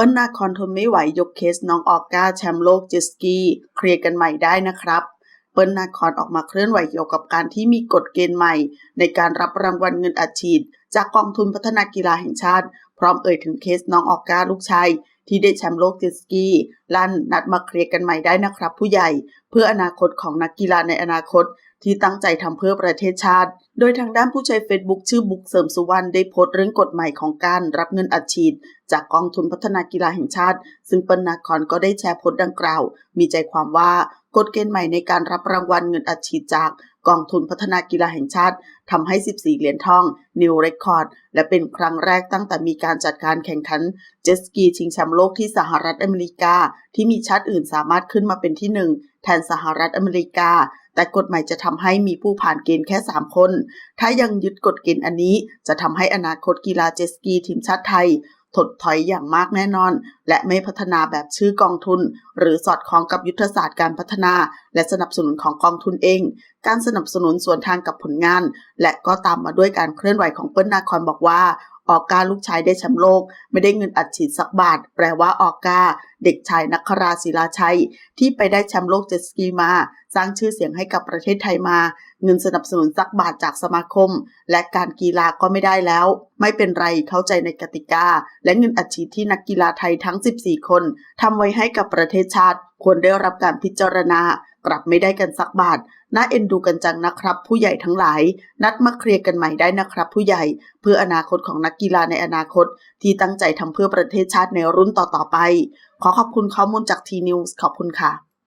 ปิ้ลนาคอนทนไม่ไหวยกเคสน้องออก้าแชมป์โลกเจสกีเคลียร์กันใหม่ได้นะครับ เปิ้ลนาคอนออกมาเคลื่อนไหวเกี่ยวกับการที่มีกฎเกณฑ์ใหม่ ในการรับรางวัลเงินอัดฉีด จากกองทุนพัฒนากีฬาแห่งชาติ พร้อมเอ่ยถึงเคสน้องออก้าลูกชาย ที่ได้แชมป์โลกเจสกีลั่นนัดมาเคลียร์กันใหม่ได้นะครับ ผู้ใหญ่เพื่ออนาคตของนักกีฬาในอนาคตที่ตั้งใจทำเพื่อประเทศชาติ โดยทางด้านผู้ใช้ Facebook ชื่อบุ๊กเสริมสุวรรณได้โพสต์เรื่องกฎใหม่ของการรับเงินอัดฉีด จากกองทุนพัฒนากีฬาแห่งชาติ ซึ่งเปิ้ลนาคอนก็ได้แชร์โพสต์ดังกล่าว มีใจความว่า กฎเกณฑ์ใหม่ในการรับรางวัลเงินอัดฉีดจากกองทุนพัฒนากีฬาแห่งชาติทำให้ 14 เหรียญทอง นิวเรคคอร์ด และเป็นครั้งแรกตั้งแต่มีการจัดการแข่งขันเจ็ตสกีชิงแชมป์โลกที่สหรัฐอเมริกา ที่มีชาติอื่นสามารถขึ้นมาเป็นที่หนึ่งแทนสหรัฐอเมริกา แต่กฎใหม่จะทำให้มีผู้ผ่านเกณฑ์แค่ 3 คน ถ้ายังยึดกฎเกณฑ์อันนี้จะทำให้อนาคตกีฬาเจ็ตสกีทีมชาติไทย ถดถอยอย่างมากแน่นอน และไม่พัฒนาแบบชื่อกองทุน หรือสอดคล้องกับยุทธศาสตร์การพัฒนา และสนับสนุนของกองทุนเอง การสนับสนุนส่วนทางกับผลงาน และก็ตามมาด้วยการเคลื่อนไหวของเปิ้ลนาคอนบอกว่า ออกกาลูกชายได้แชมป์โลก ไม่ได้เงินอัดฉีดสักบาท แปลว่าออกกาเด็กชายนักคราศิลาชัย ที่ไปได้แชมป์โลกเจ็ตสกีมา สร้างชื่อเสียงให้กับประเทศไทยมา เงินสนับสนุนสักบาทจากสมาคม และการกีฬาก็ไม่ได้แล้ว ไม่เป็นไรเข้าใจในกติกา และเงินอัดฉีดที่นักกีฬาไทยทั้ง 14 คนทำไว้ให้กับประเทศชาติ ควรได้รับการพิจารณากลับไม่ได้กันสักบาท น่าเอ็นดูกันจังนะครับ ผู้ใหญ่ทั้งหลาย นัดมาเคลียร์กันใหม่ได้นะครับ ผู้ใหญ่ เพื่ออนาคตของนักกีฬาในอนาคต ที่ตั้งใจทำเพื่อประเทศชาติในรุ่นต่อๆไป ขอขอบคุณข้อมูลจากทีนิวส์ขอบคุณค่ะ